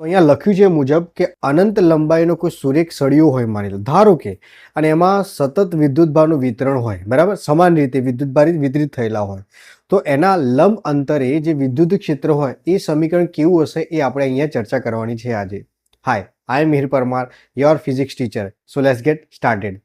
તો અહીંયા લખ્યું છે મુજબ કે અનંત લંબાઈનો કોઈ સુરેખ સળિયો હોય માની લો. ધારો કે, અને એમાં સતત વિદ્યુતભારનું વિતરણ હોય, બરાબર? સમાન રીતે વિદ્યુતભાર વિતરિત થયેલા હોય. તો એના લંબ અંતરે જે વિદ્યુત ક્ષેત્ર હોય, એ સમીકરણ કેવું હશે એ આપણે અહીંયા ચર્ચા કરવાની છે આજે. Hi I am Mihir Parmar your physics teacher so let's get started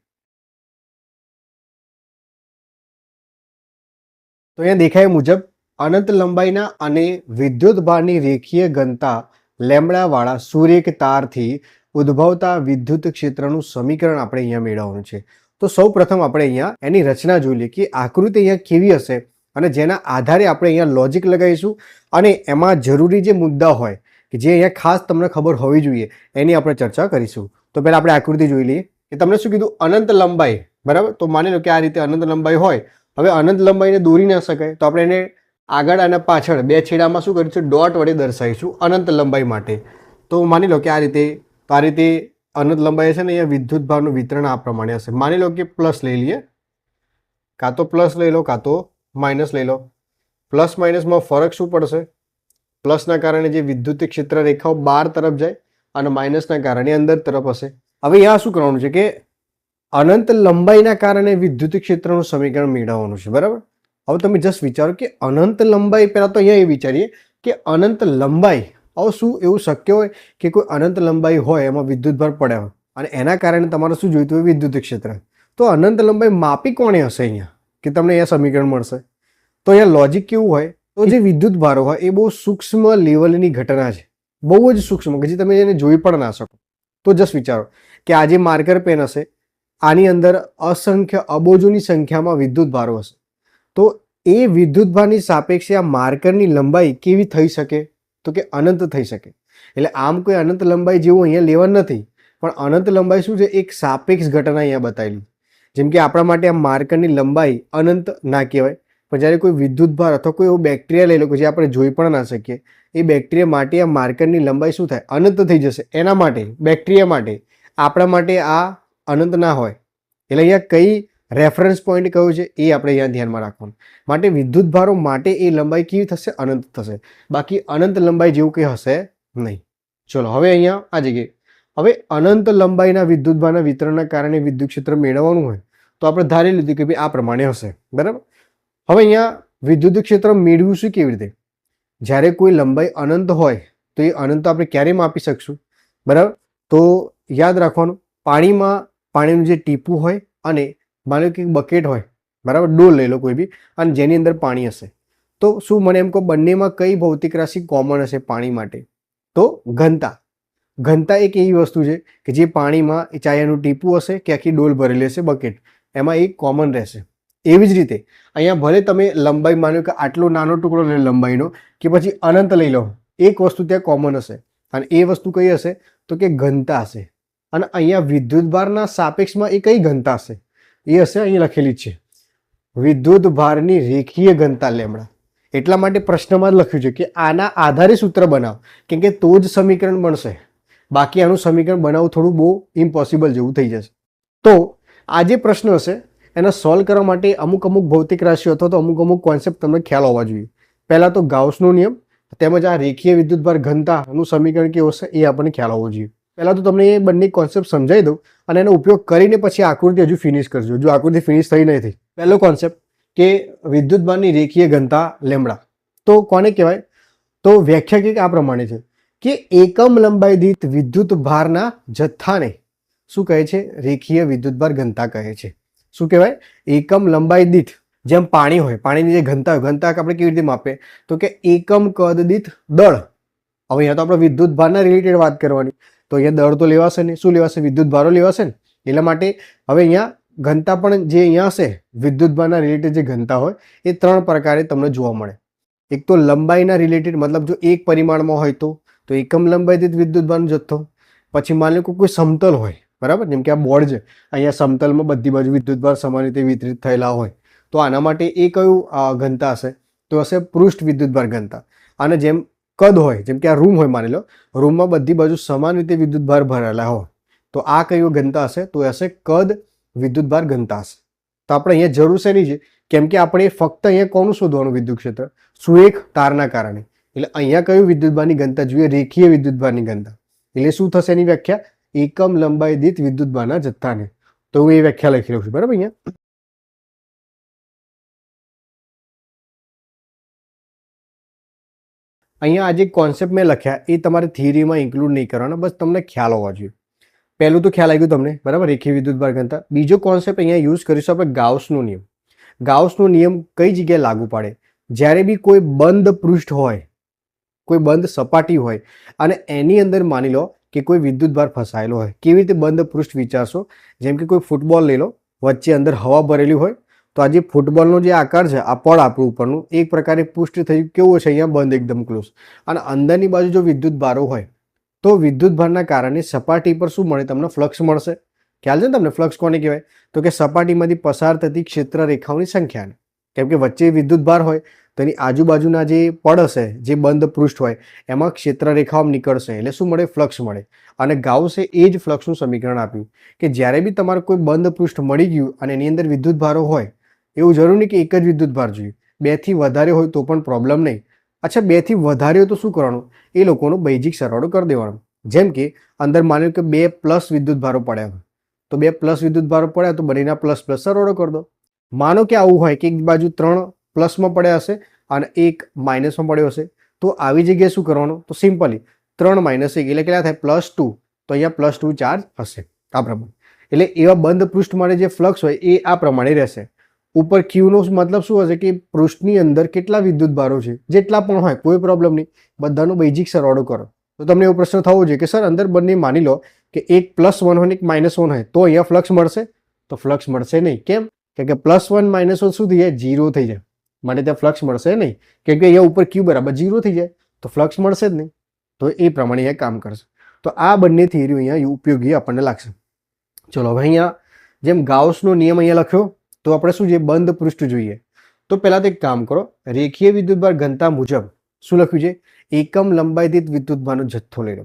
તો અહીંયા દેખાય મુજબ, અનંત લંબાઈના અને વિદ્યુત ભારની રેખીય ઘનતા લેમડાવાળા સુરેખ તારથી ઉદ્ભવતા વિદ્યુત ક્ષેત્રનું સમીકરણ આપણે અહીંયા મેળવવાનું છે. તો સૌ પ્રથમ આપણે અહીંયા એની રચના જોઈ લઈએ કે આકૃતિ અહીંયા કેવી હશે અને જેના આધારે આપણે અહીંયા લોજિક લગાવીશું અને એમાં જરૂરી જે મુદ્દા હોય, કે જે અહીંયા ખાસ તમને ખબર હોવી જોઈએ, એની આપણે ચર્ચા કરીશું. તો પહેલાં આપણે આકૃતિ જોઈ લઈએ કે તમને શું કીધું? અનંત લંબાઈ. બરાબર? તો માની લો કે આ રીતે અનંત લંબાઈ હોય. હવે અનંત લંબાઈને દોરી ના શકાય. તો આપણે એને આગળ અને પાછળ બે છેડામાં શું કરીશું ડોટ વડે દર્શાવીશું અનંત લંબાઈ માટે. તો માની લો કે આ રીતે આ રીતે અનંત લંબાઈ છે ને, અહીંયા વિદ્યુત ભારનું વિતરણ આ પ્રમાણે હશે. માની લો કે પ્લસ લઈ લઈએ. કાં તો પ્લસ લઈ લો, કાં તો માઇનસ લઈ લો. પ્લસ માઇનસમાં ફરક શું પડશે? પ્લસના કારણે જે વિદ્યુત ક્ષેત્ર રેખાઓ બહાર તરફ જાય અને માઇનસના કારણે અંદર તરફ હશે. હવે અહીંયા શું કરવાનું છે કે અનંત લંબાઈના કારણે વિદ્યુત ક્ષેત્રનું સમીકરણ મેળવવાનું છે, બરાબર? હવે તમે જસ્ટ વિચારો કે અનંત લંબાઈ પહેલાં તો અહીંયા એ વિચારીએ કે અનંત લંબાઈ, હવે શું એવું શક્ય હોય કે કોઈ અનંત લંબાઈ હોય એમાં વિદ્યુતભાર પડ્યા હોય? અને એના કારણે તમારે શું જોઈતું હોય? વિદ્યુત ક્ષેત્ર. તો અનંત લંબાઈ માપી કોણે હશે અહીંયા? કે તમને અહીંયા સમીકરણ મળશે. તો અહીંયા લોજિક કેવું હોય? તો જે વિદ્યુત ભારો હોય એ બહુ સૂક્ષ્મ લેવલની ઘટના છે. બહુ જ સૂક્ષ્મ, કે જે તમે એને જોઈ પણ ના શકો. તો જસ્ટ વિચારો કે આ જે માર્કર પેન હશે, આની અંદર અસંખ્ય અબોજોની સંખ્યામાં વિદ્યુત ભારો હશે. તો એ વિદ્યુતભારની સાપેક્ષે આ માર્કરની લંબાઈ કેવી થઈ શકે? તો કે અનંત થઈ શકે. એટલે આમ કોઈ અનંત લંબાઈ જેવું અહીંયા લેવા નથી, પણ અનંત લંબાઈ શું છે? એક સાપેક્ષ ઘટના અહીંયા બતાવેલી જેમ કે આપણા માટે આ માર્કરની લંબાઈ અનંત ના કહેવાય, પણ જ્યારે કોઈ વિદ્યુતભાર અથવા કોઈ એવો બેક્ટેરિયા લઈ લો કે જે આપણે જોઈ પણ ના શકીએ, એ બેક્ટેરિયા માટે આ માર્કરની લંબાઈ શું થાય? અનંત થઈ જશે. એના માટે, બેક્ટેરિયા માટે, આપણા માટે આ અનંત ના હોય. એટલે અહીંયા કઈ રેફરન્સ પોઈન્ટ કયો છે એ આપણે અહીંયા ધ્યાનમાં રાખવાનું. માટે વિદ્યુત ભારો માટે એ લંબાઈ કેવી થશે? અનંત થશે. બાકી અનંત લંબાઈ જેવું કંઈ હશે નહીં. ચલો, હવે અહીંયા આ જગ્યાએ. હવે અનંત લંબાઈના વિદ્યુત ભારના વિતરણના કારણે વિદ્યુત ક્ષેત્ર મેળવવાનું હોય, તો આપણે ધારી લીધું કે ભાઈ આ પ્રમાણે હશે. બરાબર? હવે અહીંયા વિદ્યુત ક્ષેત્ર મેળવ્યું શું કેવી રીતે? જ્યારે કોઈ લંબાઈ અનંત હોય, તો એ અનંત આપણે ક્યારે માપી શકશું? બરાબર? તો યાદ રાખવાનું, પાણીમાં પાણીનું જે ટીપું હોય અને માનો કે બકેટ હોય, બરાબર? ડોલ લઈ લો કોઈ બી, અને જેની અંદર પાણી હશે. તો શું મને એમ કહો, બંનેમાં કઈ ભૌતિક રાશિ કોમન હશે પાણી માટે? તો ઘનતા. ઘનતા એક એવી વસ્તુ છે કે જે પાણીમાં એ ચાહે એનું ટીપું હશે કે આખી ડોલ ભરેલી હશે બકેટ એમાં એક કોમન રહેશે. એવી જ રીતે, અહીંયા ભલે તમે લંબાઈ માનો કે આટલો નાનો ટુકડો લે લંબાઈનો, કે પછી અનંત લઈ લો, એક વસ્તુ ત્યાં કોમન હશે. અને એ વસ્તુ કઈ હશે? તો કે ઘનતા હશે. અને અહીંયા વિદ્યુતભારના સાપેક્ષમાં એ કઈ ઘનતા હશે? એ હશે અહીં લખેલી છે. વિદ્યુત ભારની રેખીય ઘનતા લેમડા એટલા માટે પ્રશ્નમાં જ લખ્યું છે કે આના આધારે સૂત્ર બનાવ. કેમ કે તો જ સમીકરણ બનશે. બાકી આનું સમીકરણ બનાવવું થોડું બહુ ઇમ્પોસિબલ જેવું થઈ જશે. તો આ જે પ્રશ્ન હશે, એને સોલ્વ કરવા માટે અમુક અમુક ભૌતિક રાશિઓ અથવા તો અમુક અમુક કોન્સેપ્ટ તમને ખ્યાલ હોવા જોઈએ. પહેલાં તો ગાઉસનો નિયમ, તેમજ આ રેખીય વિદ્યુતભાર ઘનતાનું સમીકરણ કેવું હશે એ આપણને ખ્યાલ હોવો જોઈએ. પહેલાં તો તમને એ બંને કોન્સેપ્ટ સમજાવી દઉં અને એનો ઉપયોગ કરીને પછી આકૃતિ હજુ ફિનિશ કરજો. જો આકૃતિ ફિનિશ થઈ નથી પહેલો કોન્સેપ્ટ કે વિદ્યુતભારની રેખીય ઘનતા લેમડા તો કોને કહેવાય? તો વ્યાખ્યા કંઈક આ પ્રમાણે છે કે એકમ લંબાઈ દીઠ વિદ્યુત ભારના જથ્થાને શું કહે છે? રેખીય વિદ્યુતભાર ઘનતા કહે છે. શું કહેવાય? એકમ લંબાઈ દીઠ જેમ પાણી હોય, પાણીની જે ઘનતા હોય, ઘનતા આપણે કેવી રીતે માપે? તો કે એકમ કદ દીઠ દળ. હવે અહીંયા તો આપણે વિદ્યુત ભારના રિલેટેડ વાત કરવાની. તો અહીંયા દળ તો લેવાશે ને શું લેવાશે? વિદ્યુત ભારો લેવાશે ને? એટલા માટે હવે અહીંયા ઘનતા પણ જે અહીંયા હશે, વિદ્યુત ભારના રિલેટેડ જે ઘનતા હોય, એ ત્રણ પ્રકારે તમને જોવા મળે. એક તો લંબાઈના રિલેટેડ મતલબ જો એક પરિમાણમાં હોય તો તો એકમ લંબાઈ દીઠ વિદ્યુત ભારનો જથ્થો. પછી માની લો કોઈ સમતલ હોય, બરાબર? જેમ કે આ બોર્ડ છે, અહીંયા સમતલમાં બધી બાજુ વિદ્યુત ભાર સમાન રીતે વિતરિત થયેલા હોય. તો આના માટે એ કયું ઘનતા હશે? તો હશે પૃષ્ઠ વિદ્યુત ભાર ઘનતા. અને જેમ કદ હોય, જેમ કે આ રૂમ હોય માની લો, રૂમમાં બધી બાજુ સમાન રીતે વિદ્યુત ભાર ભરેલા હોય, તો આ કયો ઘનતા હશે? તો હશે કદ વિદ્યુતભાર ઘનતા હશે. તો આપણે અહીંયા જરૂર છે નહીં છે? કેમ કે આપણે ફક્ત અહીંયા કોનું શોધવાનું વિદ્યુત ક્ષેત્ર સુએક તારના કારણે. એટલે અહીંયા કયું વિદ્યુતભારની ઘનતા જોઈએ? રેખીય વિદ્યુતભારની ઘનતા. એટલે શું થશે એની વ્યાખ્યા? એકમ લંબાઈ દીઠ વિદ્યુતભારના જથ્થાને. તો હું એ વ્યાખ્યા લખી લઉં છું. બરાબર અહીંયા? અહીંયા આ જે કોન્સેપ્ટ મેં લખ્યા, એ તમારે થિયરીમાં ઇન્ક્લુડ નહીં કરવાનો, બસ તમને ખ્યાલ હોવા જોઈએ. પહેલું તો ખ્યાલ આવી ગયું તમને, બરાબર? રેખીય વિદ્યુતભાર ઘનતા. બીજો કોન્સેપ્ટ અહીંયા યુઝ કરીશું આપણે ગાઉસનો નિયમ. ગાઉસનો નિયમ કઈ જગ્યાએ લાગુ પાડે? જ્યારે બી કોઈ બંધ પૃષ્ઠ હોય, કોઈ બંધ સપાટી હોય, અને એની અંદર માની લો કે કોઈ વિદ્યુતભાર ફસાયેલો હોય, કેવી રીતે બંધ પૃષ્ઠ વિચારશો? જેમ કે કોઈ ફૂટબોલ લઈ લો, વચ્ચે અંદર હવા ભરેલી હોય તો આ જે ફૂટબોલનો જે આકાર છે, આ પળ આપણું ઉપરનું એક પ્રકારે પૃષ્ઠ થયું કેવું છે અહીંયા બંધ એકદમ ક્લોઝ અને અંદરની બાજુ જો વિદ્યુત ભારો હોય, તો વિદ્યુત ભારના કારણે સપાટી પર શું મળે? તમને ફ્લક્સ મળશે. ખ્યાલ છે ને તમને? ફ્લક્સ કોને કહેવાય? તો કે સપાટીમાંથી પસાર થતી ક્ષેત્ર રેખાઓની સંખ્યાને. કેમ કે વચ્ચે વિદ્યુત ભાર હોય, તો એની આજુબાજુના જે પડ હશે, જે બંધ પૃષ્ઠ હોય, એમાં ક્ષેત્ર રેખાઓ નીકળશે, એટલે શું મળે? ફ્લક્સ મળે. અને ગાઉસે એ જ ફ્લક્સનું સમીકરણ આપ્યું કે જ્યારે બી તમારે કોઈ બંધ પૃષ્ઠ મળી ગયું અને એની અંદર વિદ્યુત ભારો હોય એવું જરૂર નહીં કે એક જ વિદ્યુત ભાર જોઈએ. બેથી વધારે હોય તો પણ પ્રોબ્લેમ નહીં. અચ્છા, બેથી વધારે હોય તો શું કરવાનું? એ લોકોનો બૈજિક સરવાળો કરી દેવાનો. જેમ કે, અંદર માન્યું કે બે પ્લસ વિદ્યુત ભારો પડ્યા તો બે પ્લસ વિદ્યુત ભારો પડ્યા તો બંનેના પ્લસ પ્લસ સરવાળો કરી દો. માનો કે આવું હોય કે એક બાજુ ત્રણ પ્લસમાં પડ્યા હશે અને એક માઇનસમાં પડ્યો હશે. તો આવી જગ્યાએ શું કરવાનું? તો સિમ્પલી ત્રણ માઇનસ એક એટલે કેટલા થાય? પ્લસ ટુ તો અહીંયા પ્લસ ટુ ચાર્જ હશે. આ પ્રમાણે. એટલે એવા બંધ પૃષ્ઠ માટે જે ફ્લક્સ હોય એ આ પ્રમાણે રહેશે. ઉપર ક્યુનો મતલબ શું હશે કે પૃષ્ઠની અંદર કેટલા વિદ્યુત ભારો છે? જેટલા પણ હોય, કોઈ પ્રોબ્લેમ નહીં. બધાનો બેઝિક સરવાળો કરો. તો તમને એવો પ્રશ્ન થવો જોઈએ કે સર અંદર બંને માની લો કે એક પ્લસ વન હોય ને એક માઇનસ વન હોય, તો અહીંયા ફ્લક્સ મળશે? તો ફ્લક્સ મળશે નહીં. કેમ? કેમ કે પ્લસ વન માઇનસ વન શું થઈ જાય? જીરો થઈ જાય. માટે ત્યાં ફ્લક્સ મળશે નહીં. કેમ કે અહીંયા ઉપર ક્યુ બરાબર જીરો થઈ જાય. તો ફ્લક્સ મળશે જ નહીં. તો એ પ્રમાણે અહીંયા કામ કરશે. તો આ બંને થિયરી અહીંયા ઉપયોગી આપણને લાગશે. ચલો, હવે અહીંયા જેમ ગાઉસનો નિયમ અહીંયા લખ્યો તો આપણે શું જોઈએ? બંધ પૃષ્ઠ જોઈએ. તો પહેલાં તો એક કામ કરો. રેખીય વિદ્યુતભાર ઘનતા મુજબ શું લખ્યું છે? એકમ લંબાઈ દીઠ વિદ્યુતભારનો જથ્થો લઈ લો.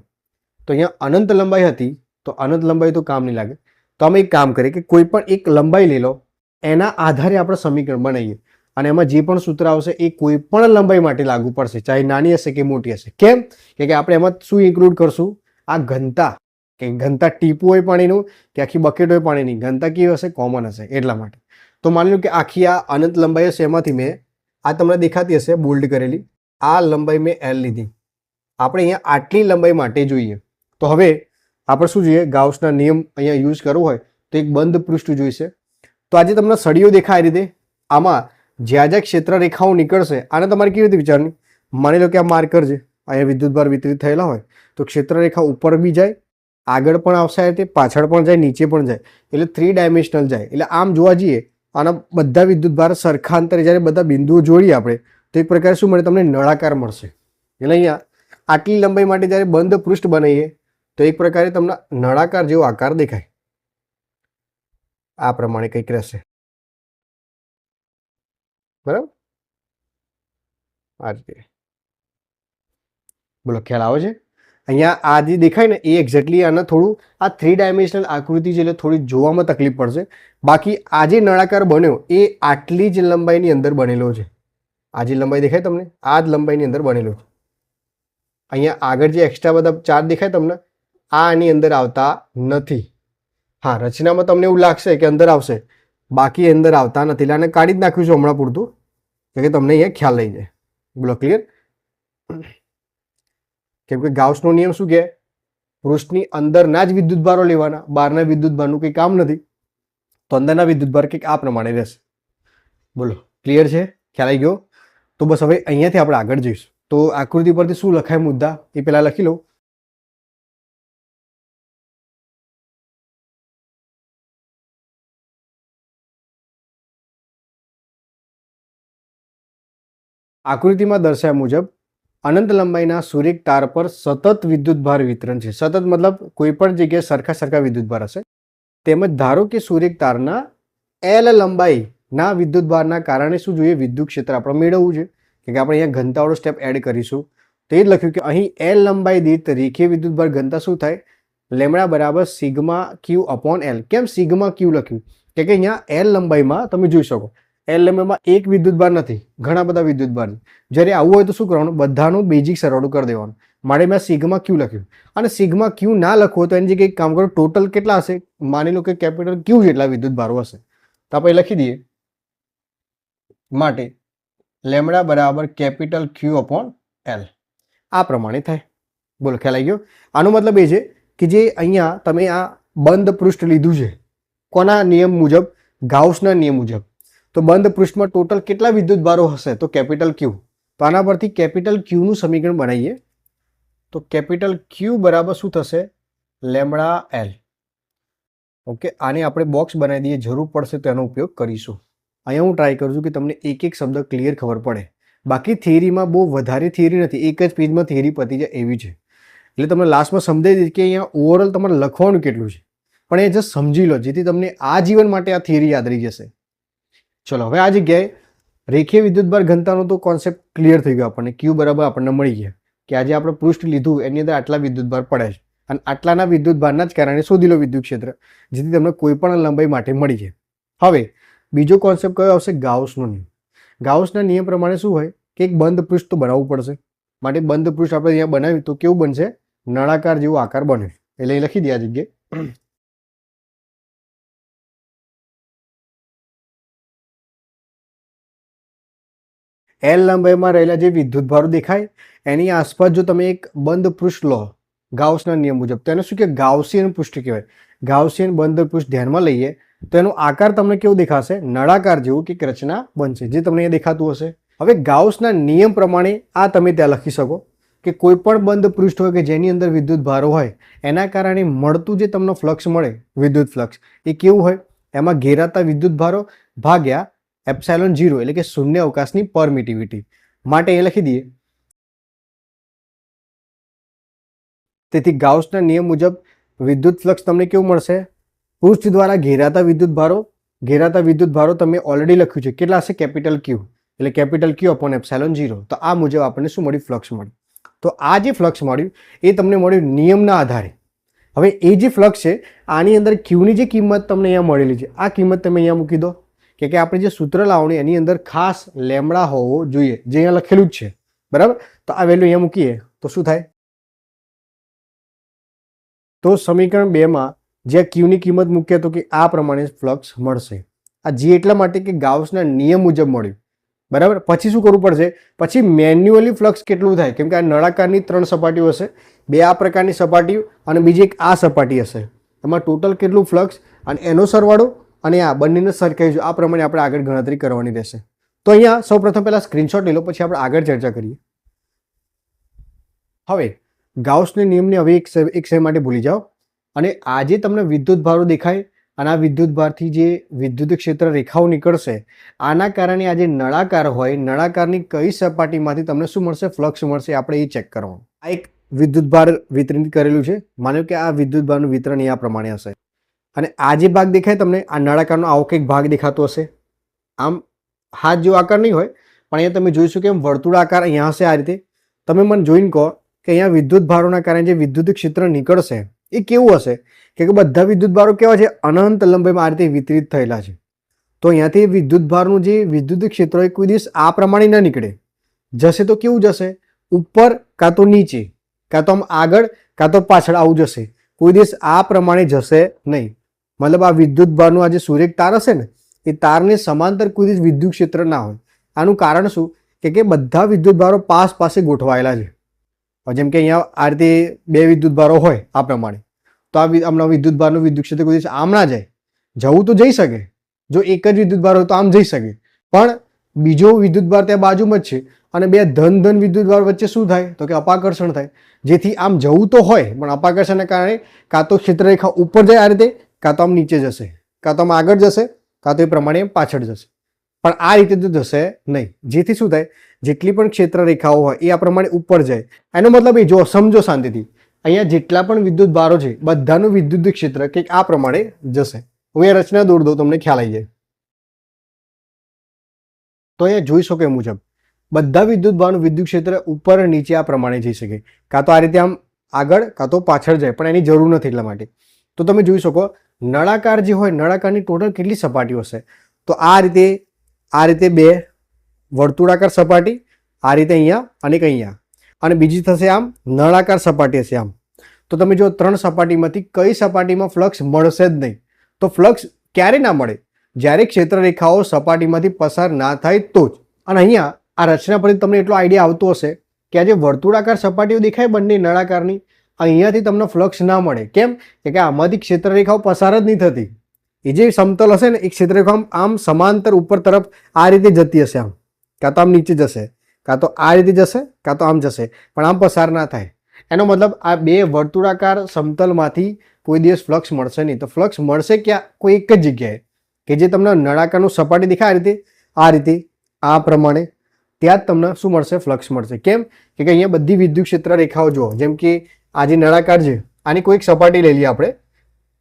તો અહીંયા અનંત લંબાઈ હતી, તો અનંત લંબાઈ તો કામ નહીં લાગે. તો અમે એક કામ કરીએ કે કોઈ પણ એક લંબાઈ લઈ લો, એના આધારે આપણે સમીકરણ બનાવીએ. અને એમાં જે પણ સૂત્ર આવશે એ કોઈ પણ લંબાઈ માટે લાગુ પડશે, ચાહે નાની હશે કે મોટી હશે. કેમ? કે આપણે એમાં શું ઇન્ક્લુડ કરશું? આ ઘનતા. કે ઘનતા ટીપું હોય પાણીનું, કે આખી બકેટ હોય પાણીની. ઘનતા કેવી હશે? કોમન હશે, એટલા માટે. તો માની લો કે આખી આ અનંત લંબાઈ હશે એમાંથી મેં આ તમને દેખાતી હશે, બોલ્ડ કરેલી. આ લંબાઈ મેં એલ લીધી. આપણે અહીંયા આટલી લંબાઈ માટે જોઈએ. તો હવે આપણે શું જોઈએ? ગાઉસના નિયમ અહીંયા યુઝ કરવો હોય તો એક બંધ પૃષ્ઠ જોઈશે. તો આજે તમને સળીઓ દેખાય રીતે. આમાં જ્યાં જ્યાં ક્ષેત્ર રેખાઓ નીકળશે, આને તમારે કેવી રીતે વિચારવાની? માની લો કે આ માર્કર છે, અહીંયા વિદ્યુતભાર વિતરિત થયેલા હોય, તો ક્ષેત્ર રેખા ઉપર બી જાય, આગળ પણ આવશે તે પાછળ પણ જાય, નીચે પણ જાય, એટલે થ્રી ડાયમેન્શનલ જાય. એટલે આમ જોવા જઈએ આના બધા વિદ્યુતભાર સરખા અંતરે જ્યારે બધા બિંદુઓ જોડીએ આપણે, તો એક પ્રકારે શું મળે? તમને નળાકાર મળશે. એટલે અહીંયા આટલી લંબાઈ માટે જ્યારે બંધ પૃષ્ઠ બનાવીએ, તો એક પ્રકારે તમને નળાકાર જેવો આકાર દેખાય. આ પ્રમાણે કંઈક રહેશે. બરાબર? આ રીતે. બોલો, ખ્યાલ આવે છે? અહીંયા આ જે દેખાય ને, એ એક્ઝેક્ટલી આને થોડું, આ થ્રી ડાયમેન્શનલ આકૃતિ છે એટલે થોડી જોવામાં તકલીફ પડશે. બાકી આ જે નળાકાર બન્યો, એ આટલી જ લંબાઈની અંદર બનેલો છે. આ જે લંબાઈ દેખાય તમને, આ જ લંબાઈની અંદર બનેલો છે. અહીંયા આગળ જે એક્સ્ટ્રા બધા ચાર્જ દેખાય તમને આ આની અંદર આવતા નથી. હા, રચનામાં તમને એવું લાગશે કે અંદર આવશે. બાકી અંદર આવતા નથી. એટલે આને કાઢી જ નાખ્યું છે હમણાં પૂરતું. કે તમને અહીંયા ખ્યાલ લઈ જાય. બોલો ક્લિયર કેમ કે ગાઉસનો નિયમ શું કહે પૃષ્ઠની અંદરના જ વિદ્યુતભારો લેવાના, બહારના વિદ્યુતભારનું કંઈ કામ નથી. તો અંદરના વિદ્યુતભાર કંઈક આ પ્રમાણે રહેશે. બોલો ક્લિયર છે? ખ્યાલ આવી ગયો? તો બસ હવે અહીંયાથી આપણે આગળ જઈશું. તો આકૃતિ પરથી શું લખાય મુદ્દા? એ પહેલાં લખી લો આકૃતિમાં દર્શાવ્યા મુજબ અનંત લંબાઈના સૂર્યક તાર પર સતત વિદ્યુતભાર વિતરણ છે. સતત મતલબ કોઈ પણ જગ્યાએ સરખા સરખા વિદ્યુતભાર હશે. તેમજ ધારો કે સૂર્યક તારના એલ લંબાઈના વિદ્યુતભારના કારણે શું જોઈએ? વિદ્યુત ક્ષેત્ર આપણે મેળવવું છે. કે આપણે અહીંયા ઘનતાવાળો સ્ટેપ એડ કરીશું. તો એ જ લખ્યું કે અહીં એલ લંબાઈ દીઠ રેખીય વિદ્યુતભાર ઘનતા શું થાય? લેમડા બરાબર સિગ્મા ક્યુ અપોન એલ કેમ સિગ્મા ક્યુ લખ્યું? કે અહીંયા એલ લંબાઈમાં તમે જોઈ શકો. એલ લેમ્ડામાં એક વિદ્યુતભાર નથી, ઘણા બધા વિદ્યુતભાર જ્યારે આવું હોય તો શું કરવાનું? બધાનું બેઝિક સરવાળો કરી દેવાનું. મારે મેં સિગમાં ક્યુ લખ્યું. અને સિગમાં ક્યુ ના લખવો તો એની જગ્યાએ કામ કરો ટોટલ કેટલા હશે? માની લો કે કેપિટલ ક્યુ જેટલા વિદ્યુતભારો હશે. તો આપણે લખી દઈએ. માટે લેમડા બરાબર કેપિટલ ક્યુ અપોન એલ આ પ્રમાણે થાય. બોલો, ખ્યાલ આવી ગયો? આનો મતલબ એ છે કે જે અહીંયા તમે આ બંધ પૃષ્ઠ લીધું છે, કોના નિયમ મુજબ? ગાઉસના નિયમ મુજબ. તો બંધ પૃષ્ઠમાં ટોટલ કેટલા વિદ્યુત ભારો હશે? તો કેપિટલ ક્યુ તો આના પરથી કેપિટલ ક્યુનું સમીકરણ બનાવીએ. તો કેપિટલ ક્યુ બરાબર શું થશે? Lambda L. ઓકે, આને આપણે બોક્સ બનાવી દઈએ. જરૂર પડશે તો એનો ઉપયોગ કરીશું. અહીંયા હું ટ્રાય કરું છું કે તમને એક એક શબ્દ ક્લિયર ખબર પડે. બાકી થિયરીમાં બહુ વધારે થિયરી નથી. એક જ પેજમાં થિયરી પતી જાય એવી છે. એટલે તમને લાસ્ટમાં સમજાવી દીધી કે અહીંયા ઓવરઓલ તમારે લખવાનું કેટલું છે. પણ એ જસ્ટ સમજી લો, જેથી તમને આ જીવન માટે આ થિયરી યાદ રહી જશે. ચલો, હવે આ જગ્યાએ રેખીય વિદ્યુતભાર ઘનતાનો તો કોન્સેપ્ટ ક્લિયર થઈ ગયો આપણને. ક્યુ બરાબર આપણને મળી ગયા. કે આજે આપણે પૃષ્ઠ લીધું, એની અંદર આટલા વિદ્યુતભાર પડે છે. અને આટલાના વિદ્યુતભારના જ કારણે શોધી લો વિદ્યુત ક્ષેત્ર જેથી તમને કોઈ પણ લંબાઈ માટે મળી જાય. હવે, બીજો કોન્સેપ્ટ કયો આવશે? ગાઉસનો નિયમ. ગાઉસના નિયમ પ્રમાણે શું હોય? કે એક બંધ પૃષ્ઠ તો બનાવવું પડશે. માટે બંધ પૃષ્ઠ આપણે અહીંયા બનાવ્યું તો કેવું બનશે? નળાકાર જેવો આકાર બને એટલે લખી દે આ જગ્યાએ. એલ લંબાઈમાં રહેલા જે વિદ્યુતભારો દેખાય, એની આસપાસ જો તમે એક બંધ પૃષ્ઠ લો, ગાઉસના નિયમ મુજબ, તો એને શું કે ગાઉસિયન પૃષ્ઠ કહેવાય. ગાઉસિયન બંધ પૃષ્ઠ ધ્યાનમાં લઈએ, તો એનો આકાર તમને કેવો દેખાશે? નળાકાર જેવું કે રચના બનશે, જે તમને અહીંયા દેખાતું હશે. હવે ગાઉસના નિયમ પ્રમાણે આ તમે ત્યાં લખી શકો કે કોઈ પણ બંધ પૃષ્ઠ હોય કે જેની અંદર વિદ્યુત ભારો હોય, એના કારણે મળતું જે તમને ફ્લક્સ મળે, વિદ્યુત ફ્લક્સ, એ કેવું હોય? એમાં ઘેરાતા વિદ્યુત ભારો ભાગ્યા એપ્સાયલોન જીરો એટલે કે શૂન્ય અવકાશની પરમિટિવિટી. માટે એ લખી દઈએ. તેથી ગાઉસના નિયમ મુજબ વિદ્યુત ફ્લક્સ તમને કેવું મળશે? પૃષ્ઠ દ્વારા ઘેરાતા વિદ્યુત ભારો, ઘેરાતા વિદ્યુત ભારો તમે ઓલરેડી લખ્યું છે. કેટલા હશે? કેપિટલ ક્યુ એટલે capital Q upon epsilon zero. તો આ મુજબ આપણને શું મળ્યું? ફ્લક્સ મળ્યું. તો આ જે ફ્લક્સ મળ્યું, એ તમને મળ્યું નિયમના આધારે. હવે એ જે ફ્લક્સ છે, આની અંદર ક્યુની જે કિંમત તમને અહીંયા મળેલી છે. આ કિંમત તમે અહીંયા મૂકી દો. કે કે આપણે જે સૂત્ર લાવણી, એની અંદર ખાસ લેમડા હોવો જોઈએ, જે અહીંયા લખેલું જ છે. બરાબર? તો આ વેલ્યુ અહીંયા મૂકીએ. તો શું થાય? તો સમીકરણ બેમાં જે ક્યુની કિંમત મૂકીએ તો કે આ પ્રમાણે ફ્લક્સ મળશે. આ જે એટલા માટે કે ગાઉસના નિયમ મુજબ મળ્યું. બરાબર? પછી શું કરવું પડશે? પછી મેન્યુઅલી ફ્લક્સ કેટલું થાય? કેમ કે આ નળાકારની ત્રણ સપાટીઓ હશે. બે આ પ્રકારની સપાટીઓ અને બીજી એક આ સપાટી હશે. એમાં ટોટલ કેટલું ફ્લક્સ અને એનો સરવાળો? અને આ બંનેને સરખાઈશું આ પ્રમાણે આપણે આગળ ગણતરી કરવાની રહેશે. તો અહીંયા સૌપ્રથમ પહેલાં સ્ક્રીનશોટ લઈ લો, પછી આપણે આગળ ચર્ચા કરીએ. હવે, ગાઉસના નિયમને હવે એક એક સેમ માટે ભૂલી જાઓ. અને આજે તમને વિદ્યુત ભારો દેખાય અને આ વિદ્યુત ભારથી જે વિદ્યુત ક્ષેત્ર રેખાઓ નીકળશે, આના કારણે આ જે નળાકાર હોય, નળાકારની કઈ સપાટીમાંથી તમને શું મળશે? ફ્લક્સ મળશે, આપણે એ ચેક કરવાનું. આ એક વિદ્યુત ભાર વિતરિત કરેલું છે. માનો કે આ વિદ્યુત ભારનું વિતરણ એ આ પ્રમાણે હશે. અને આ જે ભાગ દેખાય તમને, આ નળાકારનો આવો કંઈક ભાગ દેખાતો હશે. આમ, હાથ જેવો આકાર નહીં હોય, પણ અહીંયા તમે જોઈશું કે એમ વર્તુળ આકાર અહીંયા હશે આ રીતે. તમે મને જોઈને કહો કે અહીંયા વિદ્યુત ભારોના કારણે જે વિદ્યુત ક્ષેત્ર નીકળશે, એ કેવું હશે? કે કે બધા વિદ્યુત ભારો કેવા છે? અનંત લંબાઈમાં આ રીતે વિતરિત થયેલા છે. તો અહીંયાથી વિદ્યુત ભારનું જે વિદ્યુત ક્ષેત્ર હોય, કોઈ દિવસ આ પ્રમાણે ન નીકળે. જશે તો કેવું જશે? ઉપર કાં તો નીચે, કાં તો આમ આગળ, કાં તો પાછળ આવું જશે. કોઈ દિવસ આ પ્રમાણે જશે નહીં. મતલબ આ વિદ્યુત ભારનું આ જે સૂર્ય તાર હશે ને, એ તારને સમાંતર કોઈ વિદ્યુત ક્ષેત્ર ના હોય. આનું કારણ શું? કે કે બધા વિદ્યુત ભારો પાસ પાસે ગોઠવાયેલા છે. જેમ કે અહીંયા આ રીતે બે વિદ્યુત ભારો હોય આ પ્રમાણે. તો આ હમણાં વિદ્યુત ભારનું વિદ્યુત ક્ષેત્ર કોઈ આમ ના જાય. જવું તો જઈ શકે. જો એક જ વિદ્યુત ભાર હોય તો આમ જઈ શકે. પણ બીજો વિદ્યુત ભાર ત્યાં બાજુમાં જ છે. અને બે ધન ધન વિદ્યુત ભાર વચ્ચે શું થાય? તો કે અપાકર્ષણ થાય. જેથી આમ જવું તો હોય, પણ અપાકર્ષણના કારણે કાં તો ક્ષેત્રરેખા ઉપર જાય આ રીતે કાં તો આમ નીચે જશે, કાં તો આમ આગળ જશે, કાં તો એ પ્રમાણે પાછળ જશે. પણ આ રીતે તો જશે નહીં. જેથી શું થાય, જેટલી પણ ક્ષેત્ર રેખાઓ હોય એ આ પ્રમાણે ઉપર જાય. એનો મતલબ એ, જો સમજો શાંતિથી. અહીંયા જેટલા પણ વિદ્યુત ભારો છે, બધાનું વિદ્યુત ક્ષેત્ર કંઈક આ પ્રમાણે જશે. હું એ રચના દોર દઉં તમને ખ્યાલ આવી જાય. તો અહીંયા જોઈ શકો એ મુજબ, બધા વિદ્યુત ભારનું વિદ્યુત ક્ષેત્ર ઉપર નીચે આ પ્રમાણે જઈ શકે. કાં તો આ રીતે આમ આગળ, કાં તો પાછળ જાય, પણ એની જરૂર નથી એટલા માટે. તો તમે જોઈ શકો નળાકાર જે હોય, નળાકારની ટોટલ કેટલી સપાટીઓ હશે તો આ રીતે આ રીતે બે વર્તુળાકાર સપાટી, આ રીતે અહીંયા અને અહીંયા. અને બીજી થશે આમ, નળાકાર સપાટી હશે આમ. તો તમે જો ત્રણ સપાટીમાંથી કઈ સપાટીમાં ફ્લક્સ મળશે જ નહીં? તો ફ્લક્સ ક્યારે ના મળે? જ્યારે ક્ષેત્રરેખાઓ સપાટીમાંથી પસાર ના થાય તો જ. અને અહીંયા આ રચના પરથી તમને એટલો આઈડિયા આવતો હશે કે આ જે વર્તુળાકાર સપાટીઓ દેખાય બંને નળાકારની અહીંયાથી તમને ફ્લક્સ ના મળે. કેમ? કે આમાંથી ક્ષેત્રરેખાઓ પસાર જ નહીં થતી. એ જે સમતલ હશે ને, એ ક્ષેત્રરેખા આમ- સમાંતર ઉપર તરફ આ રીતે જતી હશે આમ. કાં તો આમ નીચે જશે, કાં તો આ રીતે જશે, કાં તો આમ જશે. પણ આમ પસાર ના થાય. એનો મતલબ આ બે વર્તુળાકાર સમતલમાંથી કોઈ દિવસ ફ્લક્સ મળશે નહીં. તો ફ્લક્સ મળશે ક્યાં? કોઈ એક જ જગ્યાએ. કે જે તમને નળાકારનું સપાટી દેખાય, આ રીતે આ રીતે, આ પ્રમાણે. ત્યાં જ તમને શું મળશે? ફ્લક્સ મળશે. કેમ? કે અહીંયા બધી વિદ્યુત ક્ષેત્ર રેખાઓ જુઓ. જેમ કે આ જે નળાકાર છે. આની કોઈક સપાટી લઈ લઈએ આપણે.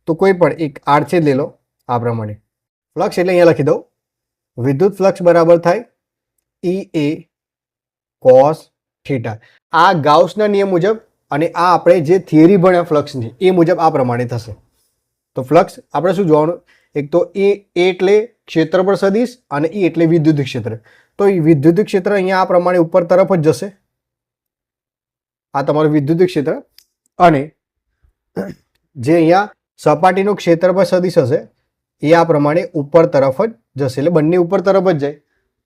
તો કોઈ પણ એક આડછેદ લઈ લો આ પ્રમાણે ફ્લક્સ એટલે અહીંયા લખી દઉં. વિદ્યુત ફ્લક્સ બરાબર થાય ઈ એ કોસ થીટા આ ગાઉસના નિયમ મુજબ અને આ આપણે જે થિયરી ભણ્યા ફ્લક્સની એ મુજબ આ પ્રમાણે થશે. તો ફ્લક્સ આપણે શું જોવાનું? એક તો એ એ એટલે ક્ષેત્રફળ સદિશ અને ઈ એટલે વિદ્યુત ક્ષેત્ર. તો એ વિદ્યુત ક્ષેત્ર અહીંયા આ પ્રમાણે ઉપર તરફ જ જશે. આ તમારું વિદ્યુત ક્ષેત્ર. અને જે અહીંયા સપાટીનું ક્ષેત્રફળ સદિશ હશે, એ આ પ્રમાણે ઉપર તરફ જ જશે. એટલે બંને ઉપર તરફ જ જાય.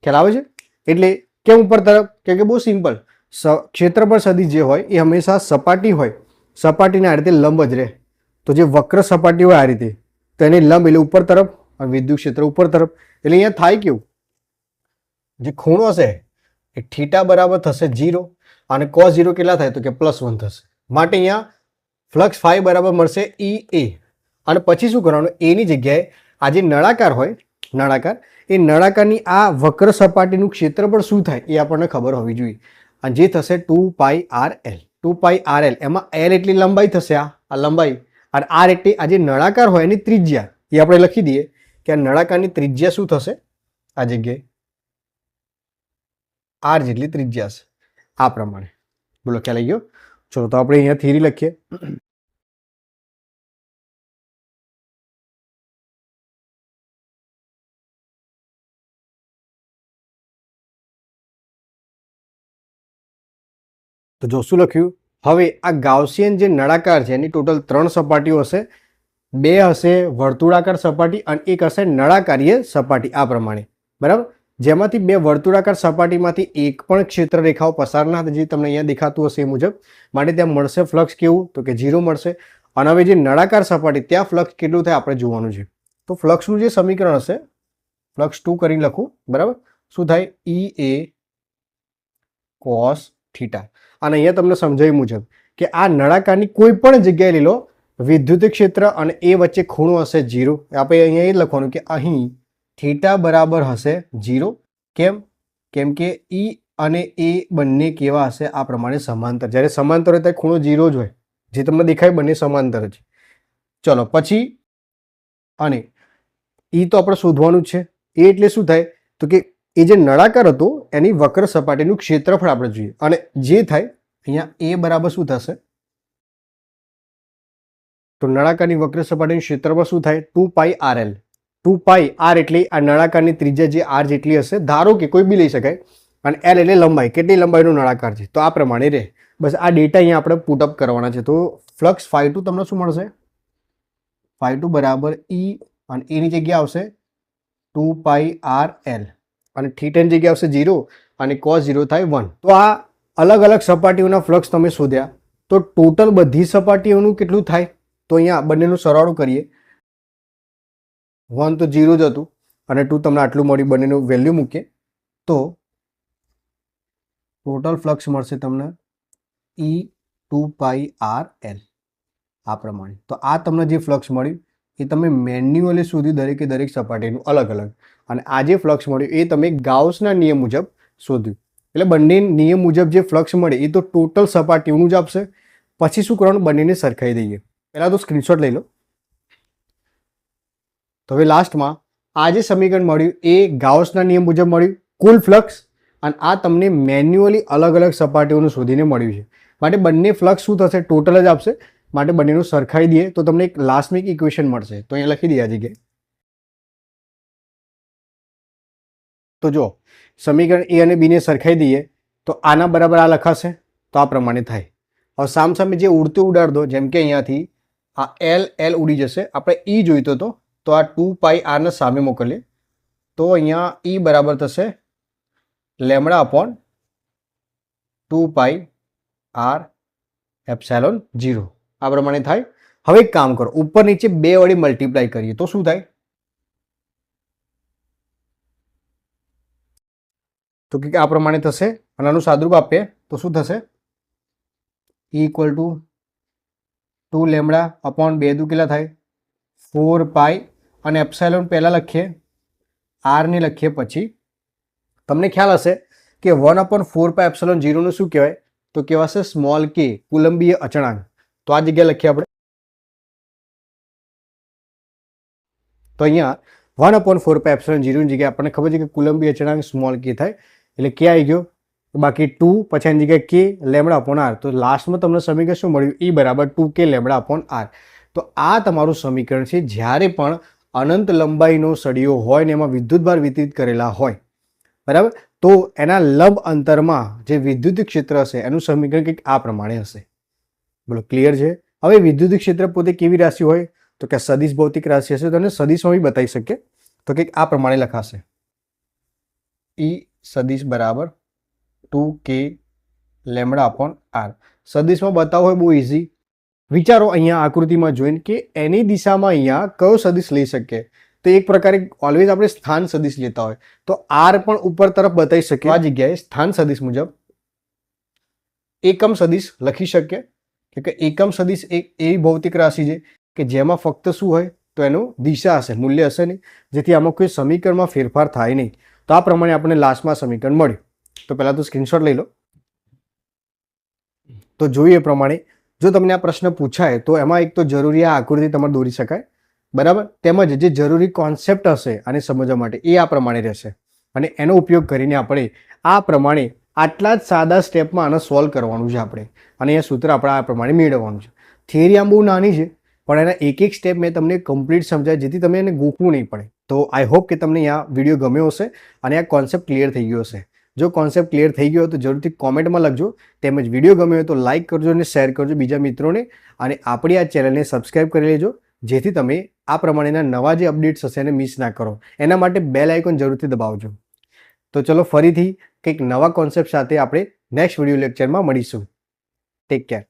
ખ્યાલ આવે છે? એટલે કેમ ઉપર તરફ? કેમ કે બહુ સિમ્પલ. ક્ષેત્રફળ સદિશ જે હોય, એ હંમેશા સપાટી હોય. સપાટીને આ રીતે લંબ જ રહે. તો જે વક્ર સપાટી હોય આ રીતે, તો લંબ એટલે ઉપર તરફ અને વિદ્યુત ક્ષેત્ર ઉપર તરફ. એટલે અહીંયા થાય કેવું? જે ખૂણો હશે, એ થીટા બરાબર થશે જીરો અને કોસ જીરો કેટલા થાય? તો કે પ્લસ વન થશે. માટે અહીંયા ફ્લક્સ ફાઈ બરાબર મળશે ઈ એ અને પછી શું કરવાનું? એની જગ્યાએ આ જે નળાકાર હોય, નળાકાર, એ નળાકારની આ વક્ર સપાટીનું ક્ષેત્રફળ શું થાય એ આપણને ખબર હોવી જોઈએ. અને જે થશે two pi R L. Two pi R L. એમાં એલ એટલી લંબાઈ થશે આ આ લંબાઈ. અને આર એટલી આ જે નળાકાર હોય એની ત્રિજ્યા, એ આપણે લખી દઈએ કે આ નળાકારની ત્રિજ્યા શું થશે? આ જગ્યાએ આર જેટલી ત્રિજ્યા હશે. આ પ્રમાણે. બોલો, ખ્યાલ આવી ગયો? ચલો, તો આપણે અહીંયા થિયરી લખીએ. તો જો શું લખ્યું? હવે આ ગાઉસિયન જે નળાકાર છે, એની ટોટલ ત્રણ સપાટીઓ હશે. બે હશે વર્તુળાકાર સપાટી અને એક હશે નળાકારીય સપાટી, આ પ્રમાણે. બરાબર? જેમાંથી બે વર્તુળાકાર સપાટીમાંથી એક પણ ક્ષેત્ર રેખાઓ પસાર ના જે તમને અહીંયા દેખાતું હશે એ મુજબ. માટે ત્યાં મળશે ફ્લક્સ કેવું? તો કે ઝીરો મળશે. અને હવે જે નળાકાર સપાટી, ત્યાં ફ્લક્સ કેટલું થાય આપણે જોવાનું છે. તો ફ્લક્સનું જે સમીકરણ હશે, ફ્લક્સ ટુ કરીને લખું, બરાબર? શું થાય? ઈ એ કોસ થીટા અને અહીંયા તમને સમજાવ્યું મુજબ કે આ નળાકારની કોઈ પણ જગ્યાએ લઈ લો વિદ્યુત ક્ષેત્ર અને એ વચ્ચે ખૂણો હશે જીરો આપણે અહીંયા એ લખવાનું કે અહીં થીટા બરાબર હશે જીરો કેમ? કેમ કે ઈ અને એ બંને કેવા હશે? આ પ્રમાણે સમાંતર. જ્યારે સમાંતર હોય ત્યારે ખૂણો જીરો જ હોય. જે તમને દેખાય બંને સમાંતર જ. ચલો, પછી અને ઈ તો આપણે શોધવાનું છે. એ એટલે શું થાય? તો કે એ જે નળાકાર હતો, એની વક્ર સપાટીનું ક્ષેત્રફળ આપણે જોઈએ. અને જે થાય, અહીંયા એ બરાબર શું થશે? તો નળાકારની વક્ર સપાટીનું ક્ષેત્રફળ શું થાય? Two pi R L. Two pi R એટલે, આ નળાકારની ત્રિજ્યા જે આર જેટલી હશે, ધારો કે કોઈ બી લઈ શકાય, અને એલ એટલે લંબાઈ, કેટલી લંબાઈનો નળાકાર છે? તો આ પ્રમાણે રહે. બસ આ ડેટા અહીંયા આપણે પુટઅપ કરવાના છે. તો ફ્લક્સ ફાઈ ટુ તમને શું મળશે? ફાઈ ટુ બરાબર ઈ અને એની જગ્યા આવશે ટુ પાઈ આર એલ અને થીટાની જગ્યા આવશે ઝીરો અને કોસ ઝીરો થાય વન તો આ અલગ અલગ સપાટીઓના ફ્લક્સ તમે શોધ્યા. તો ટોટલ બધી સપાટીઓનું કેટલું થાય? તો અહીંયા બંનેનું સરવાળો કરીએ. વન તો જીરો જ હતું અને ટુ તમને આટલું મળ્યું, બંનેનું વેલ્યુ મૂકીએ, તો ટોટલ ફ્લક્સ મળશે તમને E two pi R L, આ પ્રમાણે. તો આ તમને જે ફ્લક્સ મળ્યું, એ તમે મેન્યુઅલી સુધી દરેકે દરેક સપાટીનું અલગ અલગ. અને આ જે ફ્લક્સ મળ્યું, એ તમે ગાઉસના નિયમ મુજબ શોધ્યું. એટલે બંને નિયમ મુજબ જે ફ્લક્સ મળે, એ તો ટોટલ સપાટીઓનું જ આપશે. પછી શું કરવાનું? બંનેને સરખાઈ દઈએ. પહેલાં તો સ્ક્રીનશોટ લઈ લો. તો હવે લાસ્ટમાં આ જે સમીકરણ મળ્યું એ ગાઉસના નિયમ મુજબ મળ્યું, કુલ ફ્લક્સ અને આ તમને મેન્યુઅલી અલગ અલગ સપાટીઓનું શોધીને મળ્યું છે. માટે બંને ફ્લક્સ શું થશે? ટોટલ જ આપશે. માટે બંનેનું સરખાઈ દઈએ તો તમને એક લાસ્ટમિક ઇક્વેશન મળશે. તો અહીંયા લખી દઈએ આ જગ્યાએ. તો જો સમીકરણ એ અને બીને સરખાઈ દઈએ તો આના બરાબર આ લખાશે. તો આ પ્રમાણે થાય. હવે સામ સામે જે ઉડતું ઉડાડ દો, જેમ કે અહીંયાથી આ એલ એલ ઉડી જશે. આપણે ઈ જોઈતો હતો. તો આ ટુ પાઈ આરને સામે મોકલીએ. તો અહીંયા ઈ બરાબર થશે lambda upon two pi R epsilon zero આ પ્રમાણે થાય. હવે એક કામ કરો, ઉપર નીચે બે વડે મલ્ટીપ્લાય કરીએ, તો શું થાય? તો કે આ પ્રમાણે થશે, અને આનું સાદુરૂપ આપીએ, તો શું થશે? Equal to two lambda upon બે દુ કેટલા થાય? ફોર પાઈ અને એપ્સાયલોન પહેલાં લખીએ આરને લખીએ પછી. તમને ખ્યાલ હશે કે one upon four pi epsilon જીરોનું શું કહેવાય? તો કહેવાશે સ્મોલ કે કુલંબીય અચળાંક. તો આ જગ્યાએ લખીએ આપણે. તો અહીંયા one upon four pi epsilon જીરોની જગ્યાએ આપણને ખબર છે કે કુલંબી અચળાંક સ્મોલ કે થાય, એટલે કે આવી ગયો. બાકી ટુ પછી એની જગ્યાએ કે લેમડા અપોન આર તો લાસ્ટમાં તમને સમીકરણ શું મળ્યું? ઈ બરાબર two K lambda upon R તો આ તમારું સમીકરણ છે. જ્યારે પણ અનંત લંબાઈનો સળિયો હોય ને એમાં વિદ્યુતભાર વિતરિત કરેલા હોય. બરાબર? તો એના લંબ અંતરમાં જે વિદ્યુત ક્ષેત્ર હશે, એનું સમીકરણ કંઈક આ પ્રમાણે હશે. બોલો, ક્લિયર છે? હવે વિદ્યુત ક્ષેત્ર પોતે કેવી રાશિ હોય? તો કે સદિશ ભૌતિક રાશિ હશે, તો એને સદિશમાં બી બતાવી શકીએ. તો કંઈક આ પ્રમાણે લખાશે. ઈ સદિશ બરાબર two K lambda upon R. સદિશમાં બતાવવું હોય બહુ ઇઝી વિચારો અહીંયા આકૃતિમાં જોઈને કે એની દિશામાં અહીંયા કયો સદિશ લઈ શકીએ. તો એક પ્રકારે ઓલવેઝ આપણે સ્થાન સદિશ લેતા હોય. તો આર પણ ઉપર તરફ બતાવી શકીએ. આ જગ્યાએ સ્થાન સદિશ મુજબ એકમ સદિશ લખી શકીએ. કે એકમ સદિશ એક એવી ભૌતિક રાશિ છે કે જેમાં ફક્ત શું હોય તો એનું દિશા હશે, મૂલ્ય હશે નહીં. જેથી આમાં કોઈ સમીકરણમાં ફેરફાર થાય નહીં. તો આ પ્રમાણે આપણને લાસ્ટમાં સમીકરણ મળ્યું. તો પહેલાં તો સ્ક્રીનશોટ લઈ લો. તો જોઈએ પ્રમાણે જો તમને આ પ્રશ્ન પૂછાય, તો એમાં એક તો જરૂરી આ આકૃતિ તમારે દોરી શકાય. બરાબર? તેમજ જે જરૂરી કોન્સેપ્ટ હશે આને સમજવા માટે એ આ પ્રમાણે રહેશે. અને એનો ઉપયોગ કરીને આપણે આ પ્રમાણે આટલા જ સાદા સ્ટેપમાં આને સોલ્વ કરવાનું છે આપણે. અને એ સૂત્ર આપણે આ પ્રમાણે મેળવવાનું છે. થિયરી આમ બહુ નાની છે, પણ એના એક એક સ્ટેપ મેં તમને કમ્પ્લીટ સમજાય, જેથી તમે એને ગોખવું નહીં પડે. તો આઈ હોપ કે તમને આ વીડિયો ગમ્યો હશે અને આ કોન્સેપ્ટ ક્લિયર થઈ ગયો હશે. જો કોન્સેપ્ટ ક્લિયર થઈ ગયો તો જરૂરથી કોમેન્ટમાં લખજો. તેમજ વીડિયો ગમ્યો હોય તો લાઇક કરજો અને શેર કરજો બીજા મિત્રોને. અને આપણી આ ચેનલને સબસ્ક્રાઈબ કરી લેજો, જેથી તમે આ પ્રમાણેના નવા જે અપડેટ્સ હશે એને મિસ ના કરો. એના માટે બેલ આઇકોન જરૂરથી દબાવજો. તો ચલો ફરીથી કંઈક નવા કોન્સેપ્ટ સાથે આપણે નેક્સ્ટ વીડિયો લેક્ચરમાં મળીશું. Take care